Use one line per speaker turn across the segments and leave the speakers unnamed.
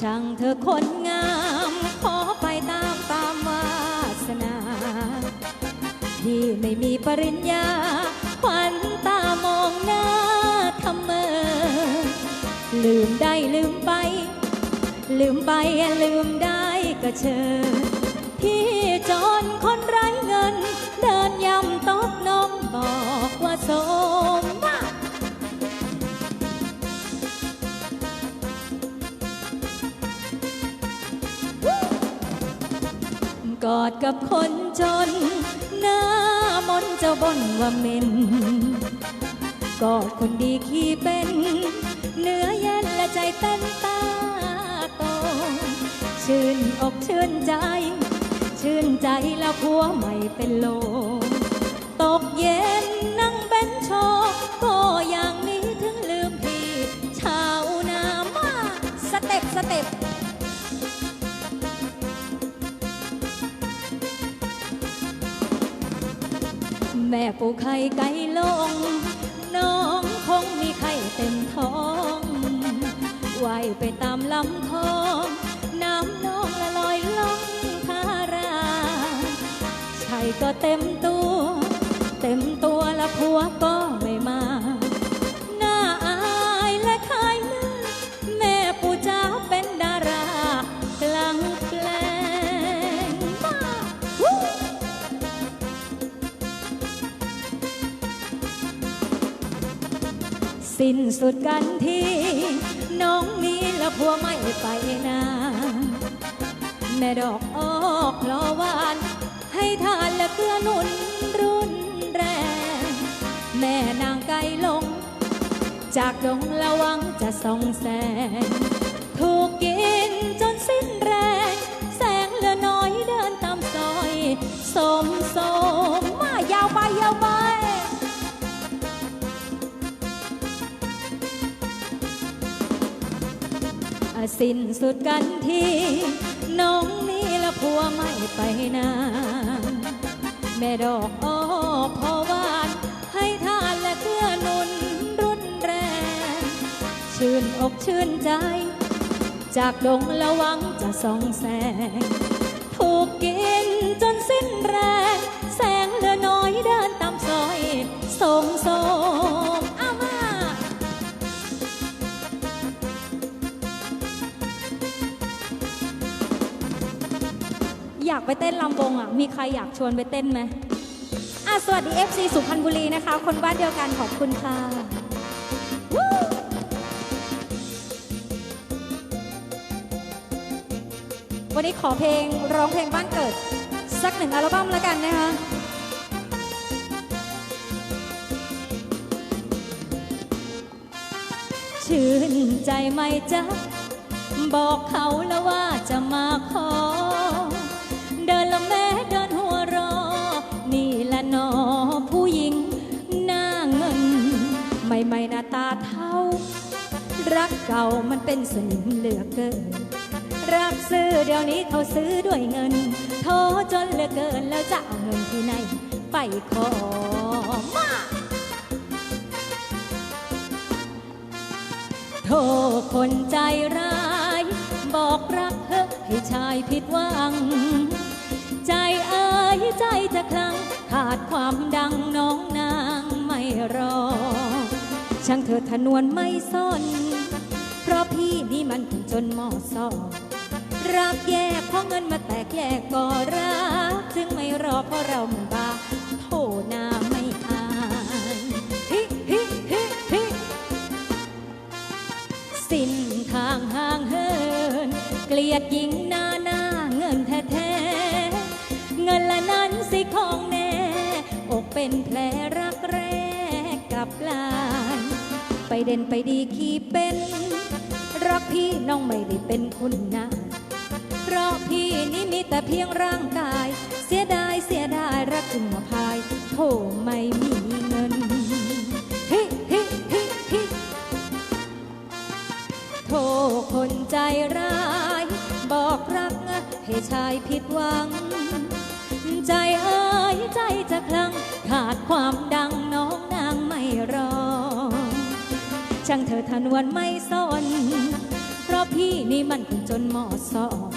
ช่างเธอคนงาม ขอไปตามตามวาสนา ที่ไม่มีปริญญาขวัญตามองหน้าทำเมอลืมได้ลืมไป ลืมไปลืมได้ก็เชิญพี่จนคนไร้เงิน เดินยำตกนมบอกว่าสม กอดกับคนจน หน้ามนเจ้าบนว่าเหม็นกอดคนดีขี้เป็น เนื้อเย็นและใจเต้นตาโต ชื่นอกชื่นใจ ชื่นใจแล้วผัวไม่เป็นโลมตกเย็นนั่งเบนโชว์ก็อย่างนี้ถึงลืมพี่ชาวนามาสเต็ปสเต็ป แม่ปูไข่ไก่ลง น้องคงมีไข่เต็มท้องว่ายไปตามลำคลองน้ำน้องละลอยล่องทาราไข่ก็เต็มตัว เต็มตัวละผัวก็ สิ้นสุดกันที่น้องมีและพัวไม่ไปนาแม่ดอกออกคลอหวาน ให้ทานและเกลือหนุนรุนแรง แม่นางไก่ลง จากดงละวังจะส่องแสง สิ้นสุดกันที่น้องนี่ละผัวไม่ไปนานแม่ดอกอ้อพอวานให้ทานและเกื้อนุนรุนแรง ชื่นอกชื่นใจ จากดงละวังจะส่องแสง ถูกกินจนสิ้นแรง แสงเหลือน้อยเดินตามซอยสมสมากไปเต้นลำวงอะ มีใครอยากชวนไปเต้นไหมอะสวัสดี FC สุพรรณบุรีนะคะ คนบ้านเดียวกันขอบคุณค่ะ วันนี้ขอเพลงร้องเพลงบ้านเกิด สักหนึ่งอัลบั้มแล้วกันนะคะชื่นใจไหมจ๊ะ บอกเขาแล้วว่าจะมาขอ เดินละแม่เดินหัวรอ นี่ละนอผู้หญิงหน้าเงินไม่ไม่หน้าตาเท่า รักเก่ามันเป็นสนิมเหลือเกิน รักซื้อเดี๋ยวนี้เขาซื้อด้วยเงินโทจนเหลือเกินแล้วจะเอาเงินที่ไหน ไปขอมาโทคนใจร้าย บอกรักเธอให้ชายผิดหวัง ใจเอ้ยใจจะคลั่งขาดความดังน้องนางไม่รอ ช่างเธอทนวนไม่ซ่อน เพราะพี่นี่มันคนจนหมอซอรักแยกเพราะเงินมาแตกแยกก็รักจึงไม่รอเพราะเรามันบ้าโทษหน้าไม่อายฮิฮิฮิฮิสิ้นทางห่างเหิน เกลียดหญิงน้า เป็นแผลรักแรกกับลานไปเด่นไปดีขี้เป็น รักพี่น้องไม่ได้เป็นคุณนะเพราะพี่นี่มีแต่เพียงร่างกาย เสียดายเสียดายรักจึงมาพายโถไม่มีเงินฮิฮิฮิฮิโทคนใจร้าย บอกรักให้ชายผิดหวัง ใจเอ้ยใจจะคลั่ง ขาดความดังน้องนางไม่รอ ช่างเธอทันวันไม่สน เพราะพี่นี่มันคนจนหมอสอบ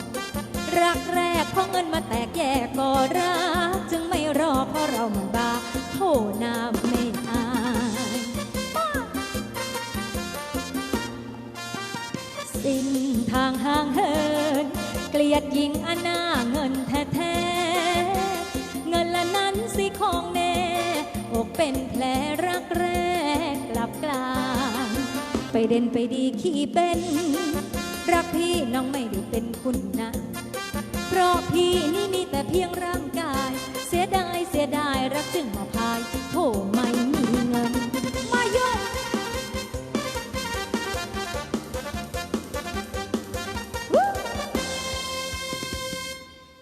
รักแรกเพราะเงินมาแตกแยกก็รัก จึงไม่รอเพราะเรามันบ้าโทน้ำไม่อายสิ้นทางห่างเหิน เกลียดยิงอนาเงิน เป็นแผลรักแรกกลับกลางไปเด่นไปดีขี้เป็น รักพี่น้องไม่ได้เป็นคุณนะ เพราะพี่นี่มีแต่เพียงร่างกาย เสียดายเสียดายรักจึงมาพายโทไม่มีเงิน มาเยอะ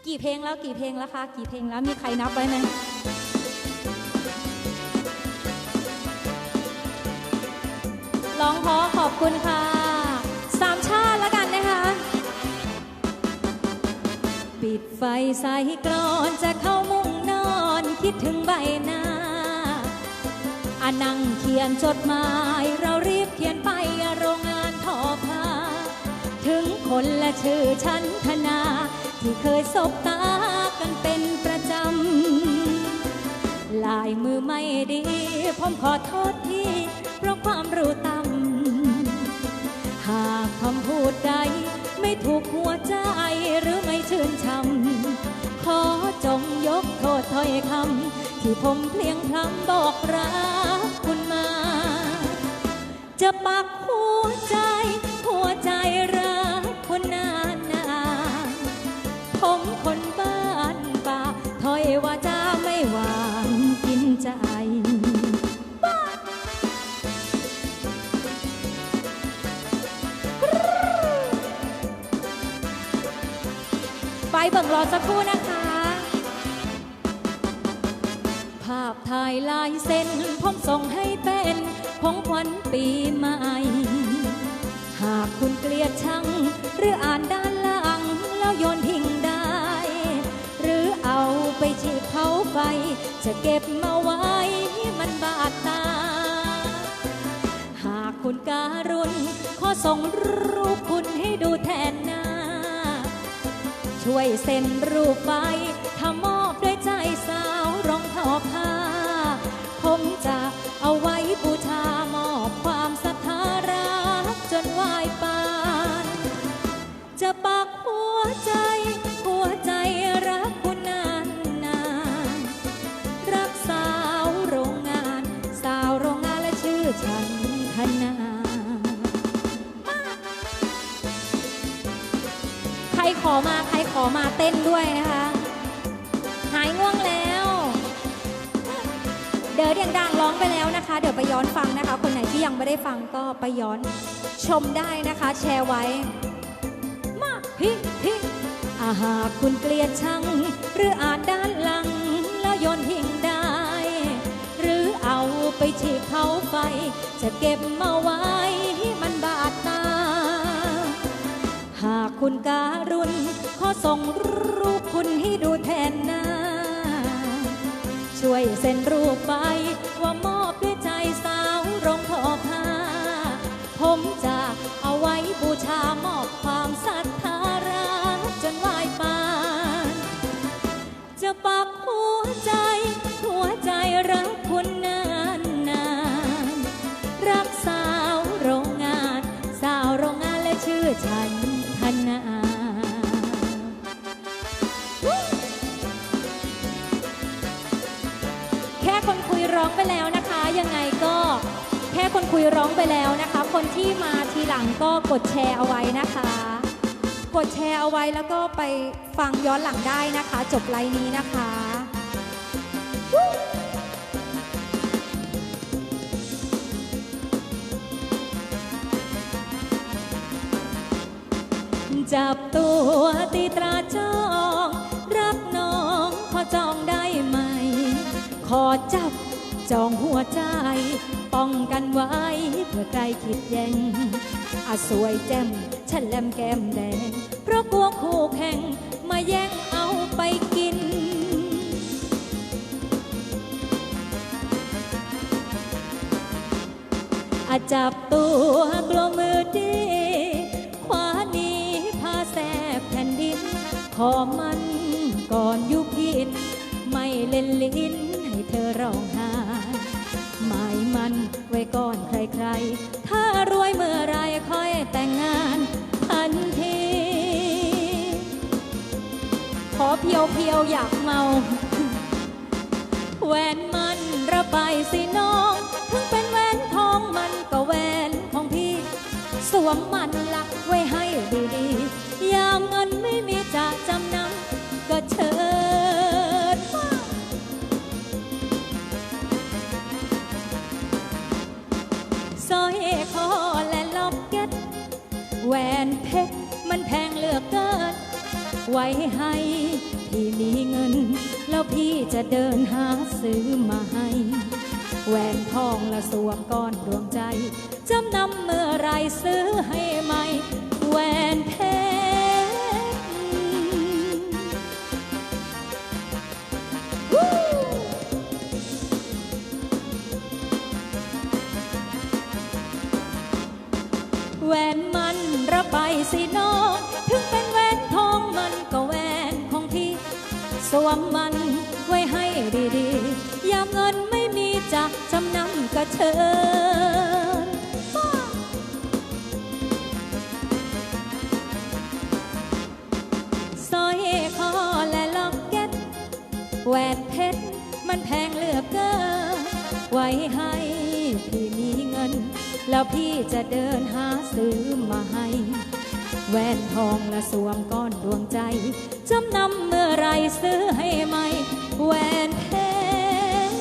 กี่เพลงแล้วกี่เพลงแล้วคะกี่เพลงแล้วมีใครนับไว้ไหม คุณค่ะสามชาติแล้วกันนะคะ ปิดไฟใส่กรอนจะเข้ามุ้งนอนคิดถึงใบหน้าอานั่งเขียนจดหมาย เรารีบเขียนไปโรงงานทอผ้าถึงคนและชื่อชั้นธนา ที่เคยสบตากันเป็นประจำ ลายมือไม่ดี ผมขอโทษทีเพราะความรู้ต่ำ หากคำพูดใด ไม่ถูกหัวใจหรือไม่ชื่นชำขอจงยกโทษถ้อยคำที่ผมเพลียงพล้ำบอกรักคุณมา จะปักหัวใจ หัวใจรักคนนานนานผมคนบ้านป่าถ้อยว่าจะ เบิ่งรอสักครู่นะคะ ภาพถ่ายลายเส้นผมส่งให้เป็นของขวัญปีใหม่ หากคุณเกลียดชัง หรืออ่านด้านล่างแล้วโยนทิ้งได้ หรือเอาไปฉีดเผาไฟ จะเก็บมาไว้มันบาดตา หากคุณการุณขอส่งรูปคุณให้ดูแทน ช่วยเซ็นรูปไปถ้ามอบ ขอมาเต้นด้วยนะคะ หายง่วงแล้ว เดี๋ยวเดียงดังร้องไปแล้วนะคะ เดี๋ยวไปย้อนฟังนะคะ คนไหนที่ยังไม่ได้ฟังก็ไปย้อนชมได้นะคะ แชร์ไว้ มาฮิฮิอาหากคุณเกลียดชัง หรืออ่านด้านหลัง แล้วโยนทิ้งได้ หรือเอาไปฉีกเผาไฟ จะเก็บมาไว้มันบาดตา หากคุณการ ส่งรูปคุณให้ดูแทนหน้า ช่วยเซ็นรูปไปว่ามอบด้วยใจสาวโรงทอผ้า ผมจะเอาไว้บูชามอบความศรัทธารักจนไหวปาน จะปักหัวใจ หัวใจรัก ร้องไปแล้วนะคะ ยังไงก็แค่คนคุยร้องไปแล้วนะคะ คนที่มาทีหลังก็กดแชร์เอาไว้นะคะ กดแชร์เอาไว้แล้วก็ไปฟังย้อนหลังได้นะคะ จบไลน์นี้นะคะจับตัวตีตราจอ จองหัวใจ ป้องกันไว้เพื่อใครคิดแย่งอาสวยแจ่มฉันแลมแก้มแดง เพราะกลัวคู่แข่งมาแย่งเอาไปกินอาจับตัวกลัวมือดีขวานิ้วอมันก่อนยุพิน ไม่เล่นลิ้นให้เธอร้องไห้ หมายมันไว้ก่อนใครๆ ถ้ารวยเมื่อไรค่อยแต่งงานทันที ขอเพียวเพียวอยากเมาแหวนมันระบายสิน้อง ถึงเป็นแหวนทองมันก็แหวนของพี่ สวมมันลักไว้ให้ดีๆ ยามเงินไม่มีจะจำ แหวนเพชรมันแพงเหลือเกิน ไว้ให้พี่มีเงิน แล้วพี่จะเดินหาซื้อมาให้ แหวนทองละสวมก้อนดวงใจจำนำเมื่อไรซื้อให้ใหม่แหวนเพชรแหวนมัน ระบายสิน้อง ถึงเป็นแหวนทองมันก็แหวนของพี่ สวมมันไว้ให้ดีๆ ยามเงินไม่มีจะจำนำก็เชิญสร้อยคอและล็อกเก็ตแหวนเพชรมันแพงเหลือเกินไว้ให้ แล้วพี่จะเดินหาซื้อมาให้แหวนทองและสวมก้อนดวงใจ จำนำเมื่อไรซื้อให้ใหม่แหวนเพชร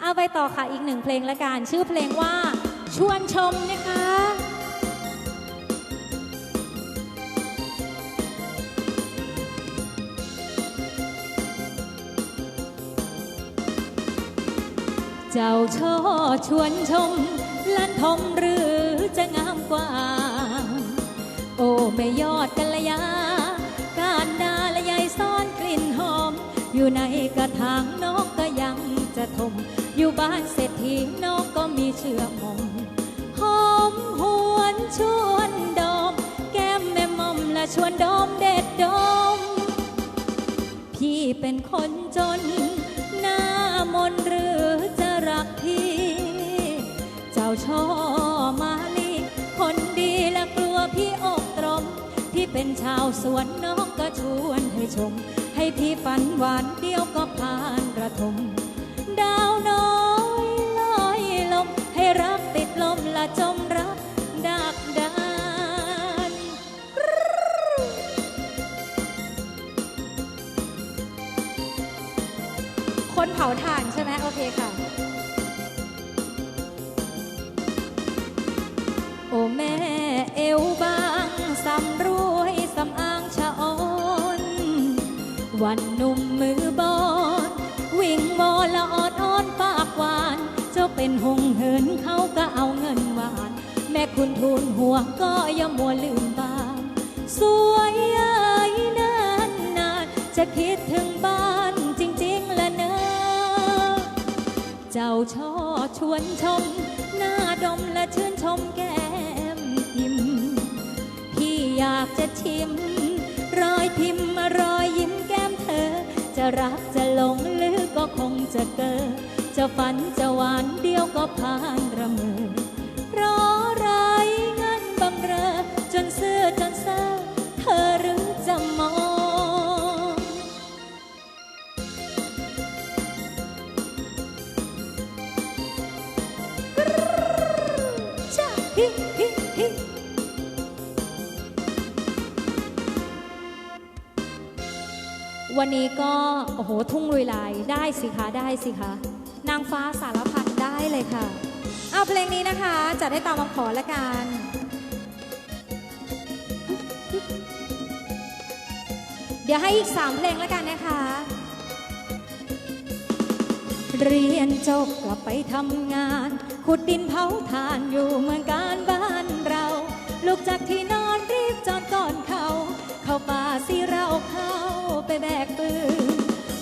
เอาไปต่อค่ะอีกหนึ่งเพลงละกัน ชื่อเพลงว่าชวนชมนะคะ เจ้าช่อชวนชมลันทมหรือจะงามกว่า โอ้แม่ยอดกัลยา การดาและยายซ่อนกลิ่นหอม อยู่ในกระถางน้องก็ยังจะทม อยู่บ้านเศรษฐีน้องก็มีเชื่อมมหอมหวนชวนดม แก้มแม่มอมและชวนดมเด็ดดม พี่เป็นคนจน หน้ามนต์หรือ เจ้าช่อมาลีคนดีและกลัวพี่อกตรม พี่เป็นชาวสวนน้องก็ชวนให้ชม ให้พี่ฝันหวานเดียวก็ผ่านระทม ดาวน้อยลอยลม ให้รักติดลมละจมรักดักดานคนเผาถ่านใช่ไหมโอเคค่ะ วันหนุ่มมือบอลวิ่งวอละออดอ้อนปากหวาน เจ้าเป็นหงเหินเขาก็เอาเงินหวาน แม่คุณทูลหัวก็อย่ามัวลืมตาสวยเอ้ยนานนานจะคิดถึงบ้านจริงๆละเนอเจ้าช่อชวนชม หน้าดมและชื่นชมแก้มพิมพี่อยากจะชิมรอยพิมพ์รอยยิ้ม จะรักจะหลงหรือก็คงจะเกิด จะฝันจะหวานเดียวก็ผ่านระเมอเพราะไรเงินบังเรอจนเสื้อจนเสื้อเธอหรือ วันนี้ก็ โอ้โห ทุ่งลุยลายได้สิคะได้สิคะ นางฟ้าสารพัดได้เลยค่ะ เอาเพลงนี้นะคะ จัดให้ตามคำขอละกันเดี๋ยวให้อีกสามเพลงละกันนะคะ เรียนจบกลับไปทำงาน ขุดดินเผาถ่านอยู่เมืองการบ้านเราลุกจากที่ ป่าสิเราเข้าไปแบกปืน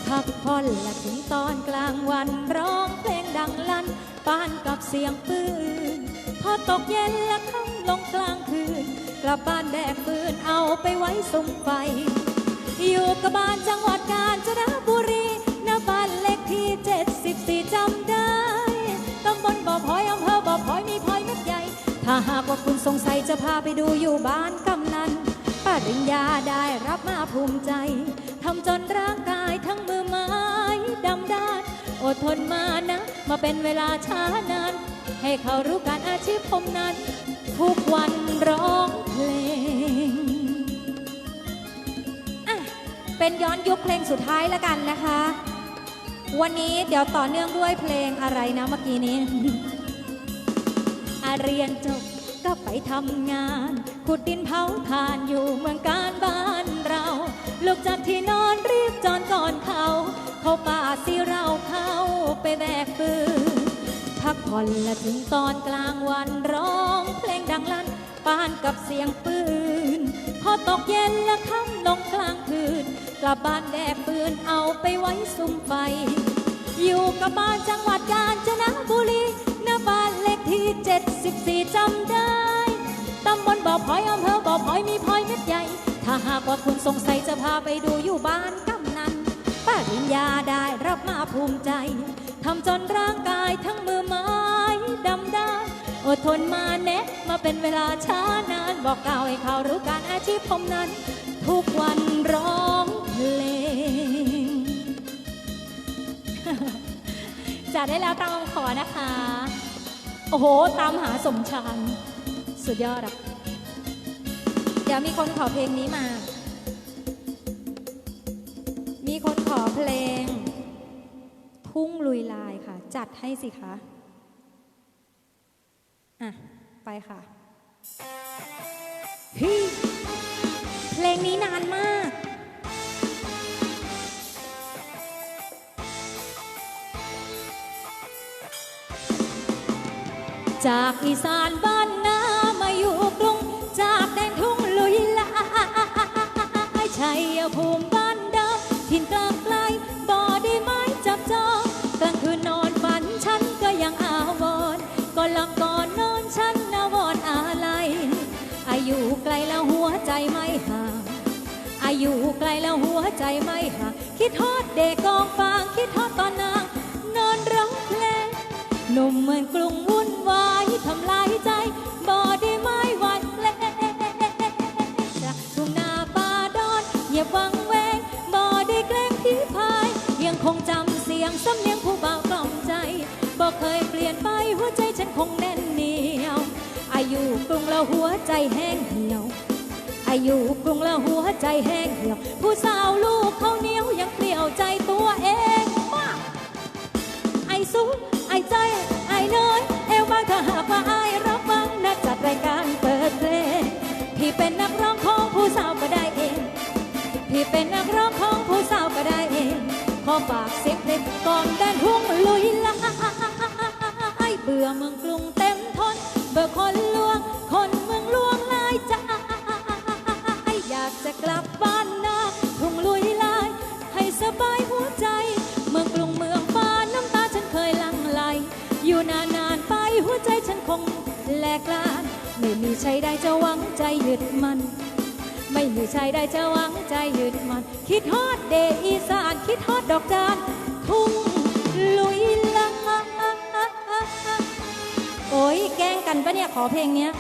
พักผ่อนและถึงตอนกลางวันร้องเพลงดังลั่นปานกับเสียงปืน พอตกเย็นและค่ำลงกลางคืน กลับบ้านแบกปืนเอาไปไว้สุมไฟ อยู่กับบ้านจังหวัดกาญจนบุรีหน้าบ้านเลขที่74จำได้ตำบลบ่อพลอยอำเภอบ่อพลอยมีพลอยเม็ดใหญ่ ถ้าหากว่าคุณสงสัยจะพาไปดูอยู่บ้านกั ริญญาได้รับมาภูมิใจ ทำจนร่างกายทั้งมือไม้ดำด้าน อดทนมานะ มาเป็นเวลาช้านาน ให้เขารู้การอาชีพผมนั้น ทุกวันร้องเพลง เป็นย้อนยุคเพลงสุดท้ายแล้วกันนะคะ วันนี้เดี๋ยวต่อเนื่องด้วยเพลงอะไรนะเมื่อกี้นี้อาเรียนจบ ก็ไปทำงาน ขุดดินเผาทานอยู่เมืองการบ้านเราลูกจากที่นอนรีบจอนก่อนเขา เขาป่าสิเราเข้าไปแบกปืนพักผ่อนและถึงตอนกลางวันร้องเพลงดังลั่นปานกับเสียงปืน พอตกเย็นและค่ำลงกลางคืน กลับบ้านแดกปืนเอาไปไว้ซุ่มไฟ อยู่กับบ้านจังหวัดกาญจนบุรีหน้าบ้าน เลขที่จำได้ ตำบลบ่อพลอยอำเภอบ่อพลอยมีพลอยเม็ดใหญ่ ถ้าหากว่าคุณสงสัยจะพาไปดูอยู่บ้านกำนัน ป้าริญญาได้รับมาภูมิใจ ทำจนร่างกายทั้งมือไม้ดำด้านอดทนมาแนะมาเป็นเวลาช้านาน บอกกล่าวให้เขารู้การอาชีพผมนั้น ทุกวันร้องเพลงจัดได้แล้วตามขอนะคะ โอ้โห ตามหาสมชายสุดยอดอะเดี๋ยวมีคนขอเพลงนี้มา มีคนขอเพลงทุ่งลุยลายค่ะ จัดให้สิคะ อะ ไปค่ะเฮ้ยเพลงนี้นานมาก จากอีสานบ้านนามาอยู่กรุง จากแดนทุ่งลุยลายชัยภูมิบ้านเดิมถิ่นกลางไกลบ่อได้ไม้จับจองกลางคืนนอนฝันฉันก็ยังอาวรก่อนหลับก่อนนอนฉันนาวรอะไรอายุไกลแล้วหัวใจไม่ห่างอายุไกลแล้วหัวใจไม่ห่างคิดทอดเด็กกองฟางคิดทอดตอนนางนอนร้องเพลงหนุ่มเหมือนกรุง ใจบ่ได้ไม้หวันเละจากทุ่งนาป่าดอนเหยียบวังแวงบ่ได้เกรงผีพายยังคงจำเสียงสำเนียงผู้บ่าวกล่อมใจบ่เคยเปลี่ยนไปหัวใจฉันคงแน่นเหนียว อายุกรุงแล้วหัวใจแห้งเหี่ยว อายุกรุงแล้วหัวใจแห้งเหี่ยว ผู้สาวลูกเขาเหนียวยังเปลี่ยวใจตัวเองมาไอ้สู้ไอใจไอ้น้อย เอวบางถ้าหากว่าไอ้รับฟังนักจัดรายการเปิดเพลงพี่เป็นนักร้องของผู้สาวก็ได้เอง พี่เป็นนักร้องของผู้สาวก็ได้เอง ขอฝากเสียงเพลงก่อนแดนทุ่งลุยลายเบื่อเมืองกรุงเต็มทน เบื่อคนลวงคน กลาน ไม่มีใช้ได้จะหวังใจยึดมัน ไม่มีใช้ได้จะหวังใจยึดมัน คิดฮอดเดอีสาน คิดฮอดดอกจานทุ่งลุยละโอ้ยแกล้งกันปะเนี่ยขอเพลงเนี้ย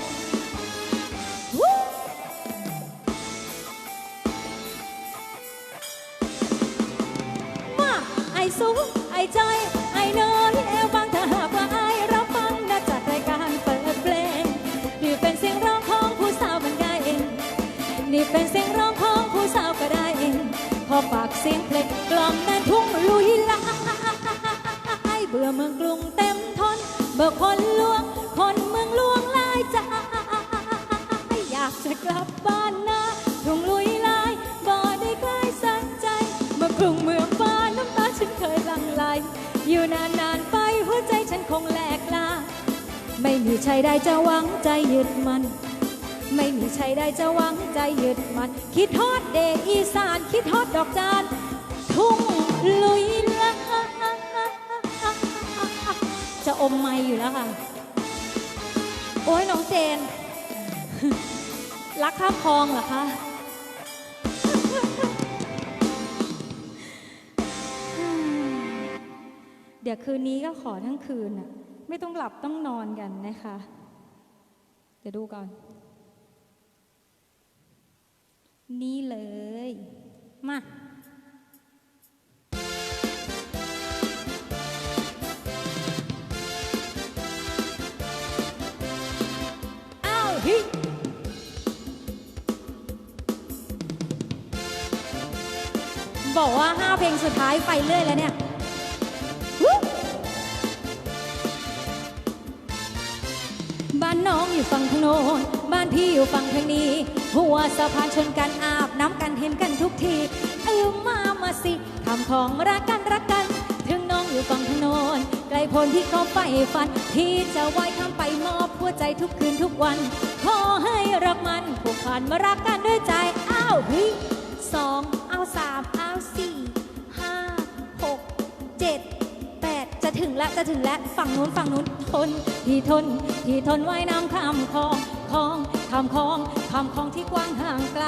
สียงเพลงกล่อมแน่ทุ่งลุยลายเบื่อเมืองกรุงเต็มทน เบื่อคนลวง คนเมืองลวงลายใจอยากจะกลับบ้านนาทุ่งลุยลายบ่ได้ใกล้สักใจเมื่อกรุงเมืองฟ้าน้ำตาฉันเคยลังไหล อยู่นานๆไปหัวใจฉันคงแหลกลาไม่มีใครได้จะหวังใจยึดมัน ไม่มีใครได้จะหวังใจยึดมัน คิดทอดเดอีสาน คิดทอดดอกจาน ทุ่งลุยลาจะอมไม่อยู่แล้วค่ะ โอ้ยน้องเจน รักข้ามคลองเหรอคะเดี๋ยวคืนนี้ก็ขอทั้งคืนน่ะ ไม่ต้องหลับต้องนอนกันนะคะ เดี๋ยวดูก่อน นี่เลย มาอ้าฮิบอกว่าห้าเพลงสุดท้ายไปเรื่อยแล้วเนี่ยบ้านน้องอยู่ฝั่งทางโน้นานพี่อยู่ฝั่งทางนี้ หัวสะพานชนกันอาบน้ำกันเห็นกันทุกทีเออมามาสิทำของรักกันรักกัน ถึงน้องอยู่ฝั่งทางโน้นไกลพ้นที่เขาไปฝัน ที่จะไหว้ทำไปมอบหัวใจทุกคืนทุกวัน ขอให้รักมันผูกพันมารักกันด้วยใจอ้าวเฮ้ยสองเอาสามเอาสี่ห้าหกเจ็ดแปดจะถึงแล้วจะถึงแล้วฝั่งนู้นฝั่งนู้นทนที่ทนที่ทนไว้น้ำข้ามคลอง คลองข้ามคลองข้ามคลองที่กว้างห่างไกล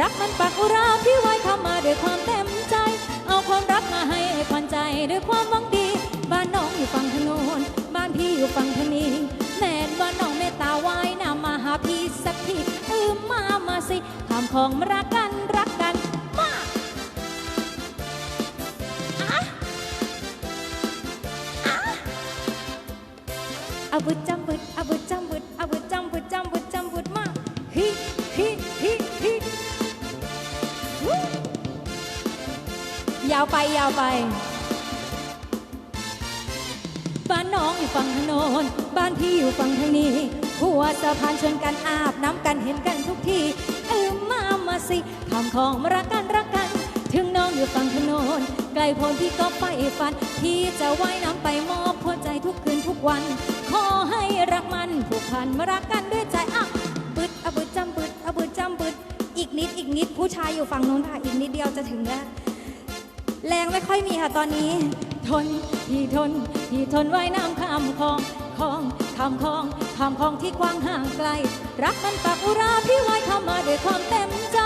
รักมันปักอุราที่ไว้เข้ามาด้วยความเต็มใจ เอาความรักมาให้ควันใจด้วยความหวังดี บ้านน้องอยู่ฝั่งทางโน้นบ้านพี่อยู่ฝั่งทางนี้แม่นบ้านน้องเมตตาไว้นามาหาพี่สักทีเออมามาสิทำของมารักกันรักกันมาอะอะอะบุดจำบุดอะบุดจำบุาวไปยาวไป บ้านน้องอยู่ฝั่งทางโน้นบ้านพี่อยู่ฝั่งทางนี้หัวสะพานชนกันอาบน้ำกันเห็นกันทุกทีเออมามาสิทำของมารักกันรักกัน ถึงน้องอยู่ฝั่งทางโน้นไกลพ้นพี่ก็ไปฝันที่จะว่ายน้ำไปมอบหัวใจทุกคืนทุกวัน ขอให้รักมันผูกพันมารักกันด้วยใจอะบึดอบึดจำบึดอบึดจำบึดอีกนิดอีกนิดผู้ชายอยู่ฝั่งโน้นค่ะอีกนิดเดียวจะถึงแล้ว แรงไม่ค่อยมีค่ะตอนนี้ ทนที่ทนที่ทนไว้น้ำข้ามคลองคลองข้ามคลองข้ามคลองที่กว้างห่างไกล รักมันปักอุราพี่ไว้เข้ามาด้วยความเต็มใจ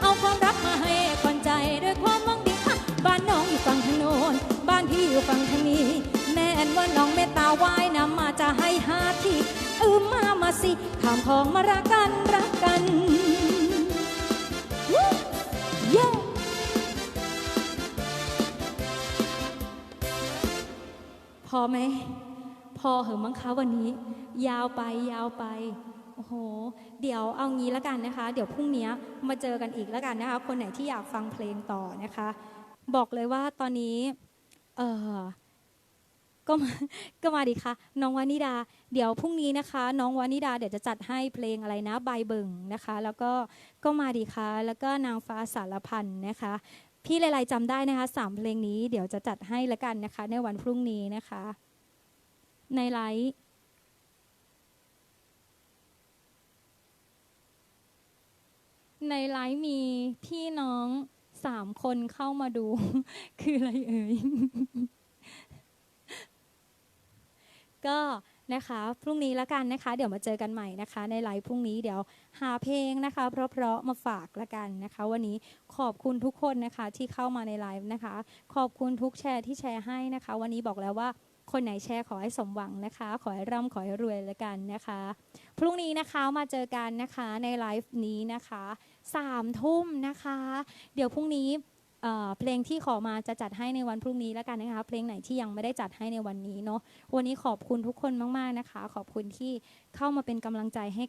เอาความรักมาให้ควันใจด้วยความหวังดีอะบ้านน้องอยู่ฝั่งทางโน้นบ้านพี่อยู่ฝั่งทางนี้ แม่นว่าน้องเมตตาไว้นำมาจะให้หาทีเออมามาสิข้ามคลองมารักกันรักกัน พอไหม พอเหอะมั้งคะวันนี้ ยาวไปยาวไป โอ้โห เดี๋ยวเอางี้ล้วกันนะคะ เดี๋ยวพรุ่งนี้มาเจอกันอีกล้วกันนะคะ คนไหนที่อยากฟังเพลงต่อนะคะ บอกเลยว่าตอนนี้ เออก็มาก็มาดีค่ะ น้องวานิดา เดี๋ยวพรุ่งนี้นะคะ น้องวานิดาเดี๋ยวจะจัดให้เพลงอะไรนะใบเบิ่งนะคะ แล้วก็ก็มาดีค่ะ แล้วก็นางฟ้าสารพันนะคะ พี่เลไลจำได้นะคะสามเพลงนี้เดี๋ยวจะจัดให้ละกันนะคะ ในวันพรุ่งนี้นะคะ ในไลฟ์ในไลฟ์มีพี่น้องสามคนเข้ามาดู คืออะไรเอ่ย ก็ นะคะ พรุ่งนี้ละกันนะคะ เดี๋ยวมาเจอกันใหม่นะคะ ในไลฟ์พรุ่งนี้เดี๋ยวหาเพลงนะคะ เพราะๆมาฝากละกันนะคะ วันนี้ขอบคุณทุกคนนะคะที่เข้ามาในไลฟ์นะคะ ขอบคุณทุกแชร์ที่แชร์ให้นะคะ วันนี้บอกแล้วว่าคนไหนแชร์ขอให้สมหวังนะคะ ขอให้ร่ำขอให้รวยละกันนะคะ พรุ่งนี้นะคะมาเจอกันนะคะในไลฟ์นี้นะคะสามทุ่มนะคะ เดี๋ยวพรุ่งนี้ เพลงที่ขอมาจะจัดให้ในวันพรุ่งนี้แล้วกันนะคะ เพลงไหนที่ยังไม่ได้จัดให้ในวันนี้เนาะวันนี้ขอบคุณทุกคนมาก ๆ นะคะ ขอบคุณที่เข้ามาเป็นกำลังใจให้กัน